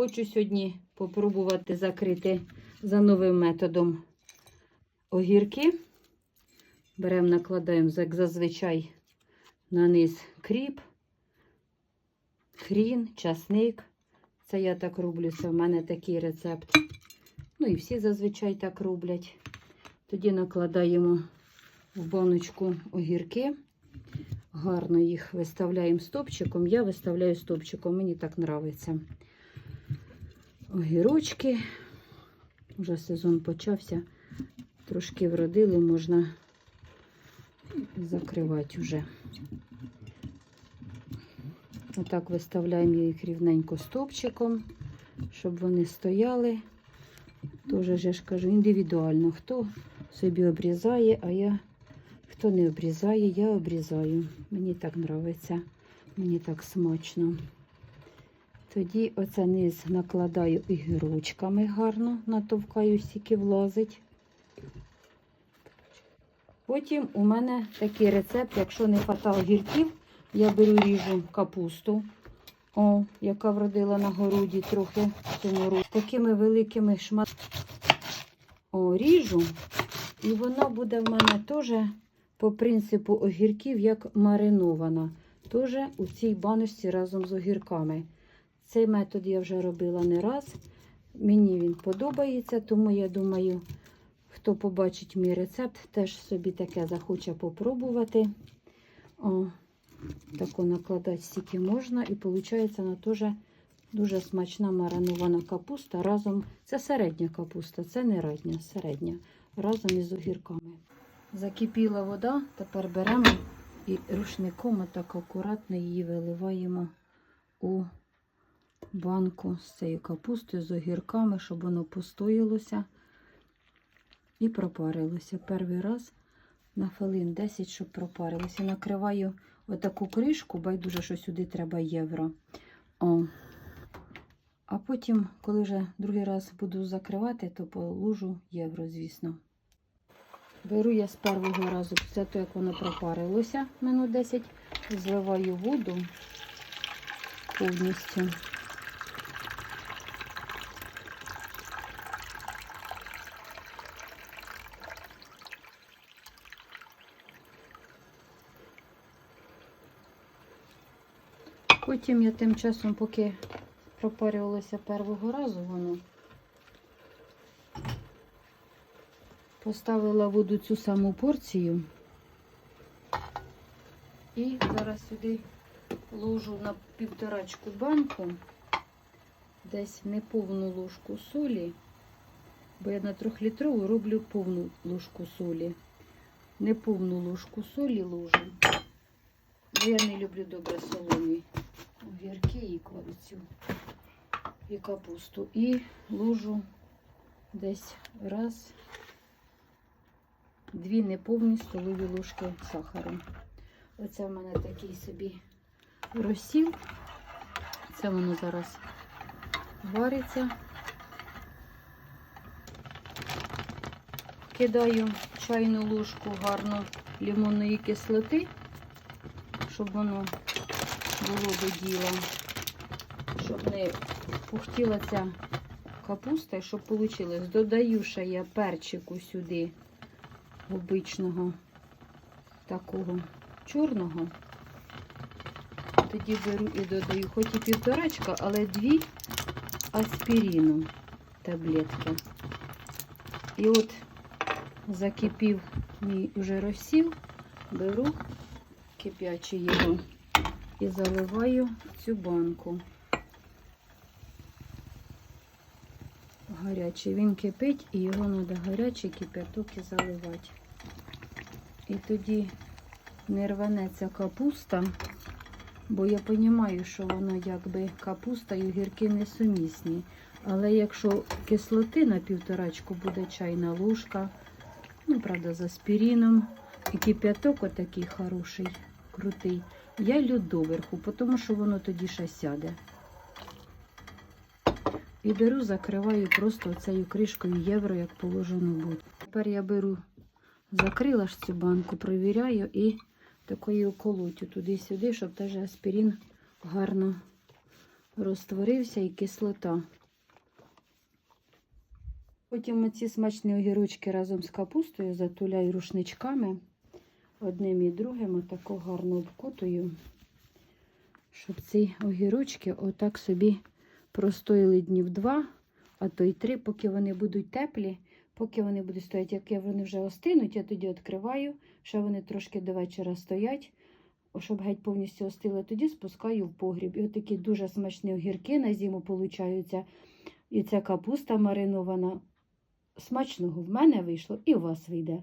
Хочу сьогодні попробувати закрити за новим методом огірки. Беремо, накладаємо, як зазвичай, на низ кріп, хрін, часник. Це я так роблю, це в мене такий рецепт. Ну і всі зазвичай так роблять. Тоді накладаємо в баночку огірки. Гарно їх виставляємо стопчиком. Я виставляю стопчиком, мені так подобається. Огірочки. Вже сезон почався. Трошки вродили, можна закривати вже. Отак виставляємо їх рівненько стопчиком, щоб вони стояли. Тоже ж я ж кажу, індивідуально. Хто собі обрізає, а я хто не обрізає, я обрізаю. Мені так подобається, мені так смачно. Тоді оце низ накладаю ігручками гарно, натовкаю, стільки влазить. Потім у мене такий рецепт, якщо не хватало гірків, я беру ріжу капусту, о, яка вродила на городі трохи в цьому році. Такими великими шматками ріжу. І вона буде в мене теж по принципу огірків, як маринована. Теж у цій баночці разом з огірками. Цей метод я вже робила не раз. Мені він подобається, тому я думаю, хто побачить мій рецепт, теж собі таке захоче попробувати. О, таку накладати стільки можна. І виходить, вона теж дуже смачна маринована капуста. Разом це середня капуста, це не рання, середня. Разом із огірками. Закипіла вода, тепер беремо і рушником так акуратно її виливаємо у банку з цією капустою, з огірками, щоб воно постоялося і пропарилося. Перший раз на хвилин 10, щоб пропарилося. Накриваю отаку кришку, байдуже, що сюди треба євро. О. А потім, коли вже другий раз буду закривати, то положу євро, звісно. Беру я з першого разу, після того, як воно пропарилося минут 10, зливаю воду повністю. Потім я тим часом, поки пропарювалося першого разу, воно поставила воду цю саму порцію. І зараз сюди ложу на півторачку банку, десь неповну ложку солі, бо я на трьохлітрову роблю повну ложку солі. Неповну ложку солі ложу, бо я не люблю добре солоні огірки і кладу і капусту. І ложу десь раз, дві неповні столові ложки сахару. Оце в мене такий собі розсіл. Це воно зараз вариться. Кидаю чайну ложку гарно лимонної кислоти, щоб воно було до діла, щоб не пухтіла ця капуста і щоб вийшло. Додаю ще я перчику сюди, обичного такого чорного. Тоді беру і додаю, хоч і півторачка, але дві аспіріну таблетки. І от закипів мій вже розсіл, беру кип'ячий його і заливаю в цю банку. Гарячий. Він кипить і його треба гарячий кипяток і заливати. І тоді не рванеться капуста, бо я розумію, що воно якби капуста і огірки несумісні. Але якщо кислоти на півторачку буде чайна ложка, ну, правда, з аспіріном, і кип'яток отакий хороший, крутий, я лью доверху, тому що воно тоді ще сяде. І беру, закриваю просто цією кришкою євро, як положено буде. Тепер я беру, закрила ж цю банку, провіряю і такою колотю туди-сюди, щоб теж аспірин гарно розтворився і кислота. Потім ці смачні огірочки разом з капустою затуляю рушничками. Одним і другим отако гарно обкутую, щоб ці огірочки отак собі простоїли днів два, а то й три, поки вони будуть теплі, поки вони будуть стояти, як вони вже остинуть, я тоді відкриваю, ще вони трошки до вечора стоять, щоб геть повністю остили, тоді спускаю в погріб. І отакі дуже смачні огірки на зиму получаються. І ця капуста маринована. Смачного в мене вийшло і у вас вийде.